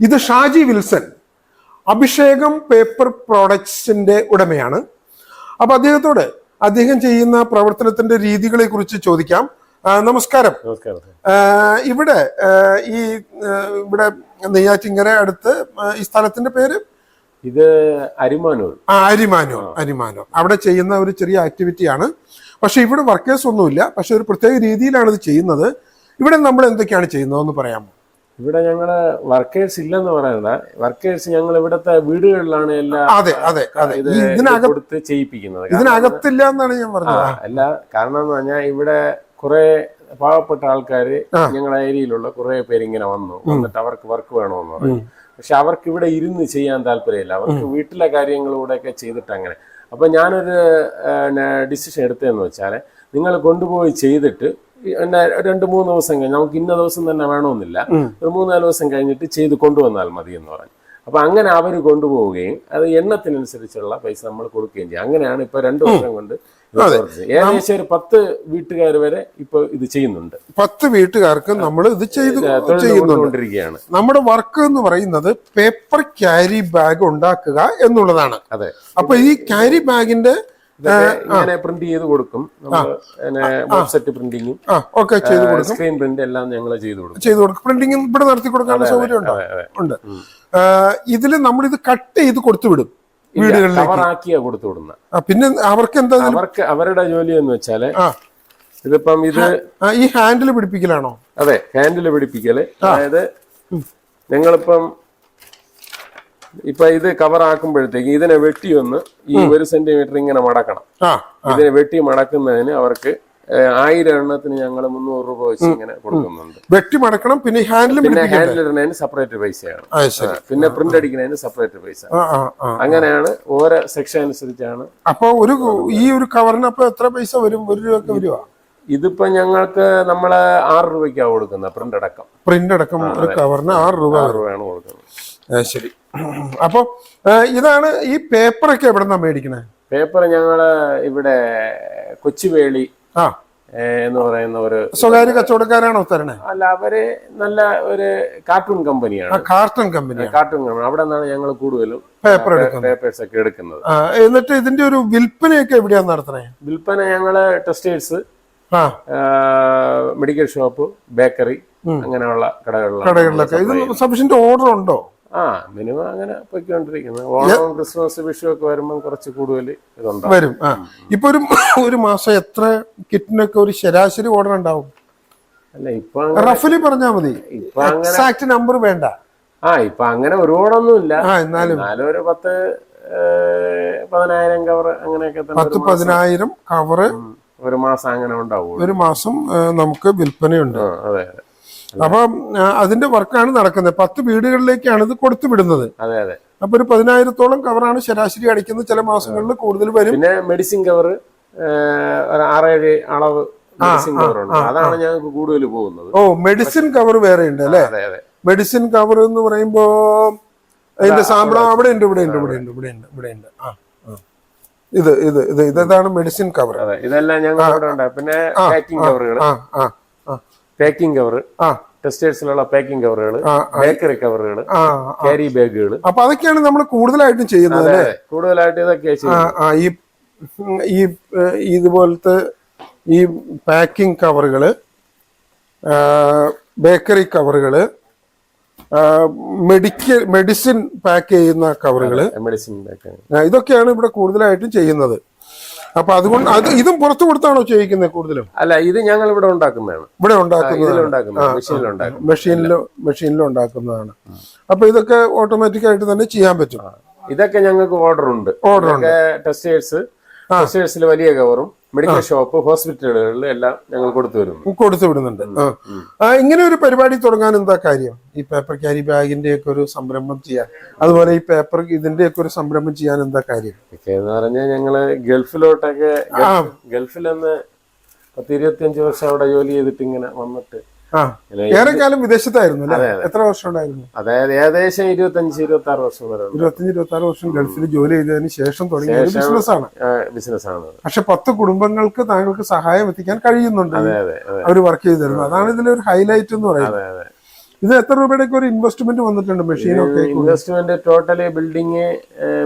ഇത് Shaji Wilson. Abhishekam paper പ്രോഡക്ട്സിന്റെ ഉടമയാണ്. അപ്പൊ അദ്ദേഹത്തോട് അദ്ദേഹം ചെയ്യുന്ന പ്രവർത്തനത്തിന്റെ രീതികളെ കുറിച്ച് ചോദിക്കാം നമസ്കാരം. നമസ്കാരം. ഇവിടെ ഈ ഇവിടെ നെയ്യാറ്റിങ്കര അടുത്ത് ഈ സ്ഥലത്തിന്റെ പേര്? ഇത് അരിമാനൂർ. ആ അരിമാനോ അരിമാനോ അവിടെ ചെയ്യുന്ന ഒരു ചെറിയ ആക്ടിവിറ്റിയാണ്. പക്ഷെ ഇവിടെ വർക്കേഴ്സ് ഒന്നുമില്ല. പക്ഷെ ഒരു പ്രത്യേക രീതിയിലാണ് ഇത് ചെയ്യുന്നത്. ഇവിടെ നമ്മൾ എന്തൊക്കെയാണ് ചെയ്യുന്നതെന്ന് പറയാമോ? ഇവിടെ ഞങ്ങൾ വർക്കേഴ്സ് ഇല്ലെന്ന് പറയണ്ട വർക്കേഴ്സ് ഞങ്ങൾ ഇവിടത്തെ വീടുകളിലാണ് എല്ലാം അതെ അതെ ഇതിനകത്ത് കൊടുത്ത് ചെയ്യിപ്പിക്കുന്നത്. ഇതിനകത്തില്ല എന്നാണ് ഞാൻ പറഞ്ഞത്. അല്ല കാരണം എന്ന് പറഞ്ഞാൽ ഇവിടെ കുറെ പാവപ്പെട്ട ആൾക്കാര് ആ. ഞങ്ങളുടെ ഏരിയയിലുള്ള കുറെ പേര് ഇങ്ങനെ വന്നു വന്നിട്ട് അവർക്ക് വർക്ക് വേണമെന്ന് പറഞ്ഞു. പക്ഷെ അവർക്ക് ഇവിടെ ഇരുന്ന് ചെയ്യാൻ താല്പര്യമില്ല. അവർക്ക് വീട്ടിലെ കാര്യങ്ങളിലൂടെയൊക്കെ ചെയ്തിട്ട് അങ്ങനെ. അപ്പൊ ഞാനൊരു ഡിസിഷൻ എടുത്തതെന്ന് വെച്ചാൽ നിങ്ങൾ കൊണ്ടുപോയി ചെയ്തിട്ട് പിന്നെ രണ്ട് മൂന്ന് ദിവസം കഴിഞ്ഞ് നമുക്ക് ഇന്ന ദിവസം തന്നെ വേണമെന്നില്ല. ഒരു മൂന്നാൽ ദിവസം കഴിഞ്ഞിട്ട് ചെയ്ത് കൊണ്ടുവന്നാൽ മതി എന്ന് പറഞ്ഞു. അപ്പൊ അങ്ങനെ അവർ കൊണ്ടുപോവുകയും അത് എണ്ണത്തിനനുസരിച്ചുള്ള പൈസ നമ്മൾ കൊടുക്കുകയും ചെയ്യും. അങ്ങനെയാണ് ഇപ്പൊ രണ്ട് വർഷം കൊണ്ട് ഏകദേശം ഒരു പത്ത് വീട്ടുകാർ വരെ ഇപ്പൊ ഇത് ചെയ്യുന്നുണ്ട്. പത്ത് വീട്ടുകാർക്ക് നമ്മൾ ഇത് ചെയ്ത് ചെയ്യുന്നുണ്ടിരിക്കുകയാണ് നമ്മുടെ വർക്ക് എന്ന് പറയുന്നത് പേപ്പർ ക്യാരി ബാഗ് ഉണ്ടാക്കുക എന്നുള്ളതാണ്. അതെ. അപ്പൊ ഈ ക്യാരി ബാഗിന്റെ ഇങ്ങനെ പ്രിന്റ് ചെയ്ത് കൊടുക്കും. നമ്മൾ വെബ്സൈറ്റ് പ്രിന്റിങ്ങും ഒക്കെ ചെയ്ത് കൊടുക്കും. സ്ക്രീൻ പ്രിന്റ് എല്ലാം ഞങ്ങൾ ചെയ്ത് കൊടുക്കും. ചെയ്ത് കൊടുക്കും. പ്രിന്റിംഗ് ഇവിടെ നടത്തി കൊടുക്കാനുള്ള സൗകര്യം ഉണ്ടോ. ഇതിൽ നമ്മൾ ഇത് കട്ട് ചെയ്ത് കൊടുത്തു വിടും വീടുകളിലേക്ക്. കൊടുത്തു വിടുന്ന. പിന്നെ അവർക്ക് എന്താ അവർക്ക് അവരുടെ ജോലി എന്ന് വെച്ചാൽ ഇതിപ്പം ഇത് ഈ ഹാൻഡിൽ പിടിപ്പിക്കലാണോ? അതെ ഹാൻഡിൽ പിടിപ്പിക്കൽ. അതായത് ഞങ്ങളിപ്പം ഇപ്പൊ ഇത് കവർ ആക്കുമ്പോഴത്തേക്ക് ഇതിനെ വെട്ടി ഒന്ന് ഈ ഒരു സെന്റിമീറ്റർ ഇങ്ങനെ മടക്കണം. ഇതിനെ വെട്ടി മടക്കുന്നതിന് അവർക്ക് ആയിരം എണ്ണത്തിന് ഞങ്ങൾ മുന്നൂറ് രൂപ വെച്ച് ഇങ്ങനെ കൊടുക്കുന്നുണ്ട്. വെട്ടി മടക്കണം പിന്നെ ഹാൻഡിൽ പിന്നെ ഹാൻഡിൽ ഇടുന്നതിന് സെപ്പറേറ്റ് പൈസയാണ്. പിന്നെ പ്രിന്റ് അടിക്കുന്നതിന് സെപ്പറേറ്റ് പൈസ. അങ്ങനെയാണ് ഓരോ സെക്ഷൻ അനുസരിച്ചാണ് അപ്പൊ ഒരു ഈ ഒരു കവറിന് അപ്പൊ എത്ര പൈസ വരും? ഒരു രൂപ വരുവാ? ഇതിപ്പോ ഞങ്ങൾക്ക് നമ്മൾ ആറ് രൂപയ്ക്കാണ് കൊടുക്കുന്നത് പ്രിന്റ് അടക്കം. പ്രിന്റ് അടക്കം ഒരു കവറിന് ആറ് രൂപ ആറ് രൂപയാണ് കൊടുക്കുന്നത്. ശരി. അപ്പൊ ഇതാണ് ഈ പേപ്പറൊക്കെ എവിടെ നിന്നാണ് മേടിക്കണേ? പേപ്പർ ഞങ്ങൾ ഇവിടെ കൊച്ചുവേളി ആ. എന്ന് പറയുന്ന ഒരു സ്വകാര്യ കച്ചവടക്കാരാണോ തരണേ? അല്ല അവർ നല്ല ഒരു കാർട്ടൂൺ കമ്പനിയാണ് കാർട്ടൂൺ കമ്പനി കാർട്ടൂൺ കമ്പനി അവിടെ നിന്നാണ് ഞങ്ങൾ കൂടുതലും പേപ്പർ പേപ്പേഴ്സ് ഒക്കെ എടുക്കുന്നത്. എന്നിട്ട് ഇതിന്റെ ഒരു വിൽപ്പനയൊക്കെ എവിടെയാണ് നടത്തണേ? വിൽപ്പന ഞങ്ങൾ ടെക്സ്റ്റൈൽസ് മെഡിക്കൽ ഷോപ്പ് ബേക്കറി അങ്ങനെയുള്ള കടകളിലൊക്കെ. ഇത് സഫീഷ്യന്റ് ഓർഡർ ഉണ്ടോ? ആ മിനിമം അങ്ങനെ പൊയ്ക്കൊണ്ടിരിക്കുന്നത് ഓണം ക്രിസ്മസ് വിഷു ഒക്കെ വരുമ്പോൾ കുറച്ച് കൂടുതൽ ഇതുണ്ടാവും. വരും. ആ. ഇപ്പൊ ഒരു ഒരു മാസം എത്ര കിറ്റിനൊക്കെ ഒരു ശരാശരി ഓർഡർ ഉണ്ടാവും? അല്ല ഇപ്പൊ റഫലി പറഞ്ഞാ മതി. എക്സാക്ട് നമ്പർ വേണ്ട. ആ ഇപ്പൊ അങ്ങനെ ഒരുപാടൊന്നും ഇല്ല. എന്നാലും. ഒരു പത്ത് പതിനായിരം കവർ അങ്ങനെയൊക്കെ പത്ത് പതിനായിരം കവറ് ഒരു മാസം അങ്ങനെ ഉണ്ടാവും ഒരു മാസം നമുക്ക് വിൽപ്പനയുണ്ട്. അതെ അതെ. അപ്പൊ അതിന്റെ വർക്കാണ് നടക്കുന്നത്. പത്ത് വീടുകളിലേക്കാണ് ഇത് കൊടുത്തു വിടുന്നത്. അതെ അതെ. അപ്പൊ ഒരു പതിനായിരത്തോളം കവറാണ് ശരാശരി അടിക്കുന്നത് ചില മാസങ്ങളിൽ കൂടുതൽ വരും. പിന്നെ മെഡിസിൻ കവർ ആറേഴ് അളവ് അതാണ് ഞങ്ങൾക്ക് കൂടുതൽ പോകുന്നത്. ഓ മെഡിസിൻ കവർ വേറെ ഉണ്ട് അല്ലേ? മെഡിസിൻ കവർ എന്ന് പറയുമ്പോ അതിന്റെ സാമ്പിൾ അവിടെ ഉണ്ട് ഇവിടെ ഉണ്ട് ഇവിടെ ഉണ്ട് ഇവിടെ ഉണ്ട് ഇവിടെ ഉണ്ട്. ആ. ഇത് ഇത് ഇത് ഇത് ഇതാണ് മെഡിസിൻ കവർ ഇതെല്ലാം ഞങ്ങൾ പിന്നെ പാക്കിംഗ് കവറുകൾ പാക്കിംഗ് കവർ ആ ടെക്സ്റ്റൈൽസിലുള്ള പാക്കിംഗ് കവറുകൾ ബേക്കറി കവറുകൾ ആ ക്യാരി ബാഗുകൾ അപ്പൊ അതൊക്കെയാണ് നമ്മൾ കൂടുതലായിട്ടും ചെയ്യുന്നത് കൂടുതലായിട്ട് ഇതൊക്കെ ഈ ഈ ഇതുപോലത്തെ ഈ പാക്കിംഗ് കവറുകൾ ബേക്കറി കവറുകൾ മെഡിക്കൽ മെഡിസിൻ പാക്ക് ചെയ്യുന്ന കവറുകൾ മെഡിസിൻ ഇതൊക്കെയാണ് ഇവിടെ കൂടുതലായിട്ടും ചെയ്യുന്നത്. അപ്പൊ അതുകൊണ്ട് അത് ഇതും പുറത്തു കൊടുത്താണോ ചെയ്യിക്കുന്നത് കൂടുതലും? അല്ല ഇത് ഞങ്ങൾ ഇവിടെ ഉണ്ടാക്കുന്നതാണ്. ഇവിടെ ഉണ്ടാക്കുന്നത് മെഷീനിലോ മെഷീനിലോ ഉണ്ടാക്കുന്നതാണ്. അപ്പൊ ഇതൊക്കെ ഓട്ടോമാറ്റിക് ആയിട്ട് തന്നെ ചെയ്യാൻ പറ്റും. ഇതൊക്കെ ഞങ്ങൾക്ക് ഓർഡർ ഉണ്ട്. ഓർഡർ ഉണ്ട്. ടെക്സ്റ്റൈൽസ് ടെക്സ്റ്റൈൽസിൽ വലിയ കവറും മെഡിക്കൽ ഷോപ്പ് ഹോസ്പിറ്റലുകളിൽ എല്ലാം ഞങ്ങൾ കൊടുത്തു വരുന്നു. കൊടുത്തു വിടുന്നുണ്ട്. ഇങ്ങനെ ഒരു പരിപാടി തുടങ്ങാൻ എന്താ കാര്യം? ഈ പേപ്പർ ക്യാരി ബാഗിന്റെ ഒക്കെ ഒരു സംരംഭം ചെയ്യാൻ. അതുപോലെ ഈ പേപ്പർ ഇതിന്റെ ഒക്കെ ഒരു സംരംഭം ചെയ്യാൻ എന്താ കാര്യം? എന്ന് പറഞ്ഞാൽ ഞങ്ങൾ ഗൾഫിലോട്ടൊക്കെ ഗൾഫിലെന്ന് പത്ത് ഇരുപത്തിയഞ്ച് വർഷം അവിടെ ജോലി ചെയ്തിട്ട് ഇങ്ങനെ വന്നിട്ട് ഏറെക്കാലം വിദേശത്തായിരുന്നു അല്ലേ? എത്ര വർഷം ഉണ്ടായിരുന്നു? അതായത് ഏകദേശം ഇരുപത്തഞ്ച് ഇരുപത്തി ആറ് വർഷം വരെ ഇരുപത്തഞ്ച് ഇരുപത്തി ആറ് വർഷം ഗൾഫിൽ ജോലി ചെയ്തതിന് ശേഷം തുടങ്ങിയ ബിസിനസ് ആണ് ബിസിനസ് ആണ് പക്ഷെ പത്ത് കുടുംബങ്ങൾക്ക് താങ്കൾക്ക് സഹായം എത്തിക്കാൻ കഴിയുന്നുണ്ട്. അവർ വർക്ക് ചെയ്തിരുന്നു അതാണ് ഇതിലെ ഒരു ഹൈലൈറ്റ് എന്ന് പറയുന്നത്. ഇത് എത്ര രൂപയുടെ ഒരു ഇൻവെസ്റ്റ്മെന്റ് വന്നിട്ടുണ്ട് മെഷീനൊക്കെ ഇൻവെസ്റ്റ്മെന്റ് ടോട്ടലി ബിൽഡിങ്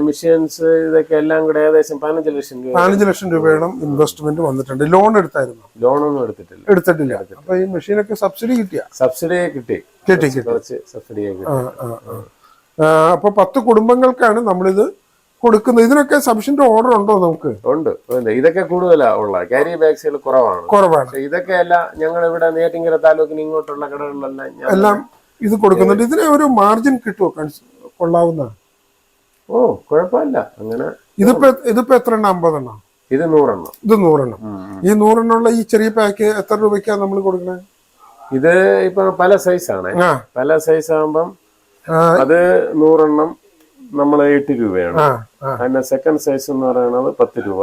മെഷീൻസ് ഇതൊക്കെ എല്ലാം കൂടെ ഏകദേശം പതിനഞ്ച് ലക്ഷം രൂപ. പതിനഞ്ച് ലക്ഷം രൂപയുടെ ഇൻവെസ്റ്റ്മെന്റ് വന്നിട്ടുണ്ട്. ലോൺ എടുത്തായിരുന്നു. ലോൺ ഒന്നും എടുത്തിട്ടില്ല. എടുത്തിട്ടില്ല. അപ്പൊ ഈ മെഷീനൊക്കെ സബ്സിഡി കിട്ടിയ? സബ്സിഡി കിട്ടി. കിട്ടി കിട്ടി. കുറച്ച് സബ്സിഡി അപ്പൊ പത്ത് കുടുംബങ്ങൾക്കാണ് നമ്മളിത് കൊടുക്കുന്നത്? ഇതിനൊക്കെ സഫിഷ്യന്റ് ഓർഡർ ഉണ്ടോ നമുക്ക്? ഉണ്ട്. ഇതൊക്കെ കൂടുതലാ ഉള്ള ക്യാരി ബാഗ്സുകൾ കുറവാണ്. കുറവാണ്. ഇതൊക്കെ അല്ല ഞങ്ങൾ ഇവിടെ നേറ്റിങ്കര താലൂക്കിന് ഇങ്ങോട്ടുള്ള കടകളിലെല്ലാം എല്ലാം ഇത് കൊടുക്കുന്നുണ്ട്. ഇതിന് ഒരു മാർജിൻ കിട്ടുമോ കൊള്ളാവുന്ന? ഓ കുഴപ്പമില്ല. അങ്ങനെ ഇതിപ്പോ ഇതിപ്പോ എത്ര എണ്ണം അമ്പതെണ്ണം? ഇത് നൂറെണ്ണം. ഇത് നൂറെണ്ണം. ഈ നൂറെണ്ണമുള്ള ഈ ചെറിയ പാക്ക് എത്ര രൂപയ്ക്കാണ് നമ്മൾ കൊടുക്കുന്നത് ഇത് ഇപ്പൊ പല സൈസാണ് പല സൈസ് ആകുമ്പം അത് നൂറെണ്ണം നമ്മൾ എട്ട് രൂപയാണ്. അതിന്റെ സെക്കൻഡ് സൈസ് എന്ന് പറയുന്നത് പത്ത് രൂപ.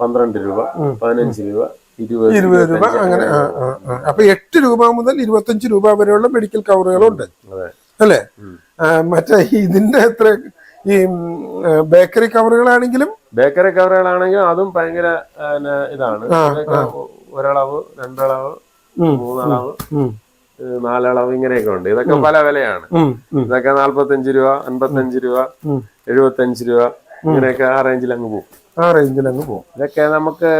പന്ത്രണ്ട് രൂപ പതിനഞ്ച് രൂപ ഇരുപത് രൂപ അങ്ങനെ. അപ്പൊ എട്ട് രൂപ മുതൽ ഇരുപത്തഞ്ച് രൂപ വരെയുള്ള മെഡിക്കൽ കവറുകളുണ്ട് അതെ. അല്ലേ? മറ്റേ ഇതിന്റെ എത്ര ഈ ബേക്കറി കവറുകളാണെങ്കിലും ബേക്കറി കവറുകളാണെങ്കിലും അതും ഭയങ്കര ഇതാണ്. ഒരളവ് രണ്ടളവ് മൂന്നളവ്. നാലളവ് ഇങ്ങനെയൊക്കെ ഉണ്ട്. ഇതൊക്കെ പല വിലയാണ്. ഇതൊക്കെ നാല്പത്തഞ്ച് രൂപ അൻപത്തഞ്ച് രൂപ. എഴുപത്തഞ്ച് രൂപ ഇങ്ങനെയൊക്കെ ആ റേഞ്ചിൽ അങ്ങ് പോകും ആ റേഞ്ചിൽ അങ്ങ് പോകും ഇതൊക്കെ നമുക്ക്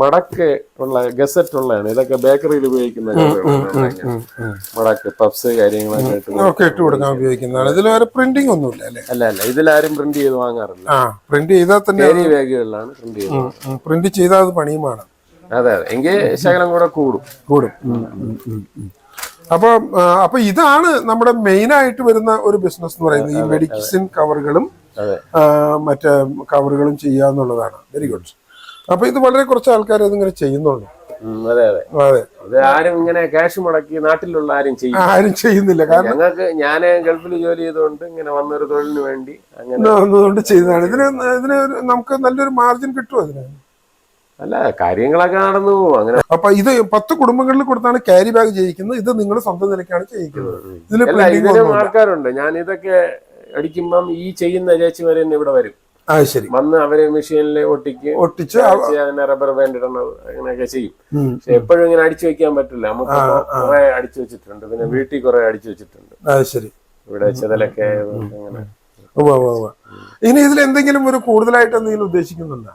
മടക്ക് ഉള്ള ഗസറ്റ് ഉള്ളതാണ്. ഇതൊക്കെ ബേക്കറിയിൽ ഉപയോഗിക്കുന്ന മടക്ക് പപ്സ് കാര്യങ്ങളൊക്കെ ഇട്ട് കൊടുക്കും. കൊടുക്കാൻ ഉപയോഗിക്കുന്നതാണ്. ഇതിൽ വേറെ പ്രിന്റിംഗ് ഒന്നുമില്ല അല്ലേ? അല്ല അല്ല. ഇതിലാരും പ്രിന്റ് ചെയ്ത് വാങ്ങാറില്ല. പ്രിന്റ് ചെയ്താൽ തന്നെ പ്രിന്റ് ചെയ്താൽ അത് പണിയുമാണ്. അതെ അതെ. എങ്കിൽ ശകലം കൂടെ കൂടും. കൂടും. അപ്പൊ അപ്പൊ ഇതാണ് നമ്മുടെ മെയിൻ ആയിട്ട് വരുന്ന ഒരു ബിസിനസ് എന്ന് പറയുന്നത്. ഈ മെഡിസിൻ കവറുകളും മറ്റേ കവറുകളും ചെയ്യുക എന്നുള്ളതാണ്. വെരി ഗുഡ് അപ്പൊ ഇത് വളരെ കുറച്ച് ആൾക്കാർ ഇതിങ്ങനെ ചെയ്യുന്നുള്ളൂ. അതെ അതെ. അതെ. ആരും ഇങ്ങനെ ക്യാഷ് മുടക്കി നാട്ടിലുള്ള ആരും ചെയ്യും ആരും ചെയ്യുന്നില്ല. കാരണം ഞങ്ങൾക്ക് ഞാൻ ഗൾഫിൽ ജോലി ചെയ്തുകൊണ്ട് ഇങ്ങനെ വന്നൊരു തൊഴിലിന് വേണ്ടി അങ്ങനെ ചെയ്തതാണ്. ഇതിന് ഇതിന് നമുക്ക് നല്ലൊരു മാർജിൻ കിട്ടും അതിന് അല്ല കാര്യങ്ങളൊക്കെ നടന്നു. പോകും അങ്ങനെ അപ്പൊ ഇത് പത്ത് കുടുംബങ്ങളിൽ കൊടുത്താണ് ക്യാരി ബാഗ് ചെയ്യിക്കുന്നത്. ഇത് നിങ്ങൾ സ്വന്തം നിലയ്ക്കാണ് ചെയ്യിക്കുന്നത്. ആൾക്കാരുണ്ട്. ഞാൻ ഇതൊക്കെ അടിക്കുമ്പം ഈ ചെയ്യുന്ന ചേച്ചിമാര് തന്നെ ഇവിടെ വരും. ശരി. വന്ന് അവരെ മെഷീനിൽ ഒട്ടിക്ക് ഒട്ടിച്ച് അതിനെ റബ്ബർ ബാൻഡ് ഇടണം അങ്ങനെയൊക്കെ ചെയ്യും. പക്ഷെ എപ്പോഴും ഇങ്ങനെ അടിച്ചു വെക്കാൻ പറ്റില്ല. നമുക്ക് കുറെ അടിച്ചു വെച്ചിട്ടുണ്ട്. പിന്നെ വീട്ടിൽ കുറെ അടിച്ചു വെച്ചിട്ടുണ്ട്. ശരി. ഇവിടെ ചെതലൊക്കെ അങ്ങനെ. ഇനി ഇതിൽ എന്തെങ്കിലും ഒരു കൂടുതലായിട്ട് എന്തെങ്കിലും ഉദ്ദേശിക്കുന്നുണ്ടോ?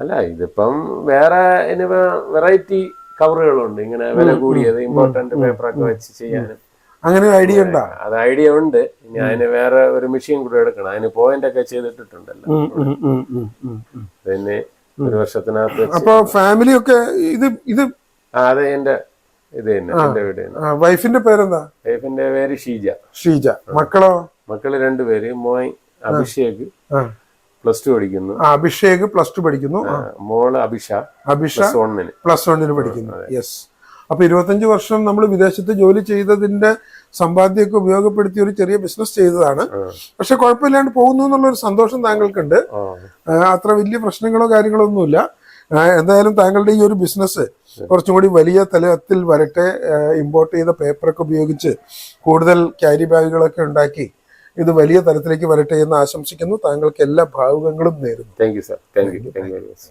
അല്ല ഇതിപ്പം വേറെ ഇനി വെറൈറ്റി കവറുകളുണ്ട് ഇങ്ങനെ വില കൂടിയത് ഇമ്പോർട്ടന്റ് പേപ്പറൊക്കെ വെച്ച് ചെയ്യാനും. അങ്ങനെ ഐഡിയ ഉണ്ടോ? അത് ഐഡിയ ഉണ്ട്. ഇനി അതിന് വേറെ ഒരു മെഷീൻ കൂടെ എടുക്കണം. അതിന് പോയിന്റ് ഒക്കെ ചെയ്തിട്ടുണ്ടല്ലോ. പിന്നെ ഒരു വർഷത്തിനകത്ത് അപ്പൊ ഫാമിലി ഒക്കെ ഇത് ഇത് അതെ എന്റെ ഇത് തന്നെ എന്റെ വീട് വൈഫിന്റെ പേരെന്താ? വൈഫിന്റെ പേര് ഷീജ. ഷീജ. മക്കളോ? മക്കൾ രണ്ടുപേര് മോയ് അഭിഷേക് പ്ലസ് ടു പഠിക്കുന്നു. അഭിഷേക് പ്ലസ് ടു പഠിക്കുന്നു. മോൾ അഭിഷ അഭിഷ പ്ലസ് വണ്ണിന്. പ്ലസ് വണ്ണിന് പഠിക്കുന്നു. യെസ് അപ്പൊ ഇരുപത്തഞ്ച് വർഷം നമ്മൾ വിദേശത്ത് ജോലി ചെയ്തതിന്റെ സമ്പാദ്യമൊക്കെ ഉപയോഗപ്പെടുത്തി ഒരു ചെറിയ ബിസിനസ് ചെയ്തതാണ്. പക്ഷെ കുഴപ്പമില്ലാണ്ട് പോകുന്നു എന്നുള്ള ഒരു സന്തോഷം താങ്കൾക്കുണ്ട്. അത്ര വലിയ പ്രശ്നങ്ങളോ കാര്യങ്ങളോ ഒന്നുമില്ല എന്തായാലും താങ്കളുടെ ഈ ഒരു ബിസിനസ് കുറച്ചും കൂടി വലിയ തലത്തിൽ വരട്ടെ ഇമ്പോർട്ട് ചെയ്ത പേപ്പറൊക്കെ ഉപയോഗിച്ച് കൂടുതൽ ക്യാരി ബാഗുകളൊക്കെ ഉണ്ടാക്കി ഇത് വലിയ തരത്തിലേക്ക് വരട്ടെ എന്ന് ആശംസിക്കുന്നു. താങ്കൾക്ക് എല്ലാ ഭാവുകങ്ങളും നേരുന്നു. Thank you sir thank you thank you very much